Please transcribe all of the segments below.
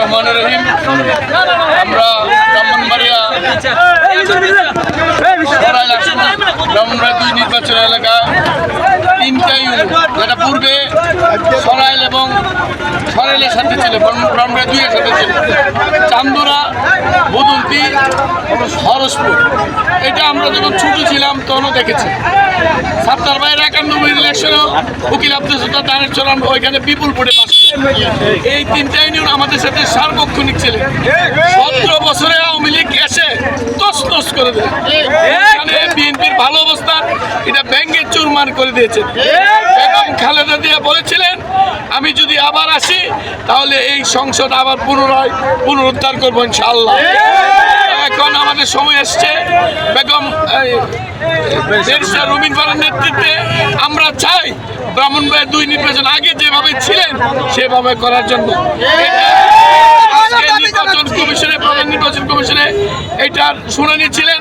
রহমান রহিম আমরা ব্রাহ্মণবাড়িয়া ব্রাহ্মণবাড়িয়া দুই নির্বাচন এলাকা সরাইলের সাথে ছিল, ব্রাহ্ম- ব্রাহ্মণবাড়িয়া দুইয়ের সাথে ছিল। চান্দুরা, বদন্তি, হরসপুর। এটা আমরা যখন ছোট ছিলাম, তখনও দেখেছি। সাত্তার ভাইয়ের একানব্বই ইলেকশনেও উকিল আব্দুল সত্তার দানের চরণ ওইখানে বিপুল ভোটে পাস এই তিনটা ইউনিয়ন আমাদের সাথে সার্বক্ষণিক ছিলেন সতেরো বছরে আওয়ামী লীগ এসে তস তস করে দেয় এখানে বিএনপির ভালো অবস্থান, এটা ব্যাংকে চুরমার করে দিয়েছে। এবং খালেদা দিয়া বলেছিলেন আমি যদি আবার আসি, তাহলে এই সংসদ আবার পুনরায় পুনরুদ্ধার করব ইনশাল্লাহ এখন আমাদের সময় এসছে। বেগম ব্যারিস্টার ফারের নেতৃত্বে আমরা চাই ব্রাহ্মণবাড়িয়া দুই নির্বাচন আগে যেভাবে ছিলেন, সেভাবে করার জন্য। নির্বাচন কমিশনে, প্রধান নির্বাচন কমিশনে এটার শুনানি ছিলেন।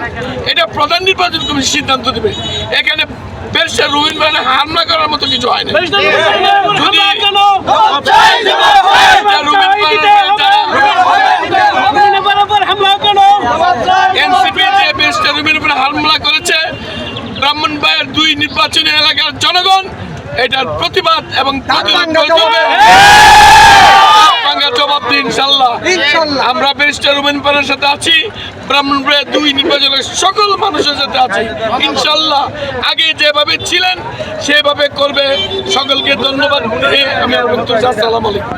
এটা প্রধান নির্বাচন কমিশন সিদ্ধান্ত দেবে। এখানে ব্যারিস্টার রবিন ফারের হামলা করার মতো কিছু হয় না যদি ব্যারিস্টার রবিন ফারের এনসিপি যে ব্যারিস্টার রবির উপরে হামলা করেছে ব্রাহ্মণবাড়িয়ার দুই নির্বাচনী এলাকার জনগণ এটার প্রতিবাদ এবং জবাব। ইনশাল্লাহ। আমরা ব্যারিস্টার রুবেন পানের সাথে আছি ব্রাহ্মণবাড়িয়া দুই নির্বাচনের সকল মানুষের সাথে আছি ইনশাল্লাহ। আগে যেভাবে ছিলেন সেভাবে করবে। সকলকে ধন্যবাদ। দিয়ে আমি আমার বক্তব্য আলাইকুম।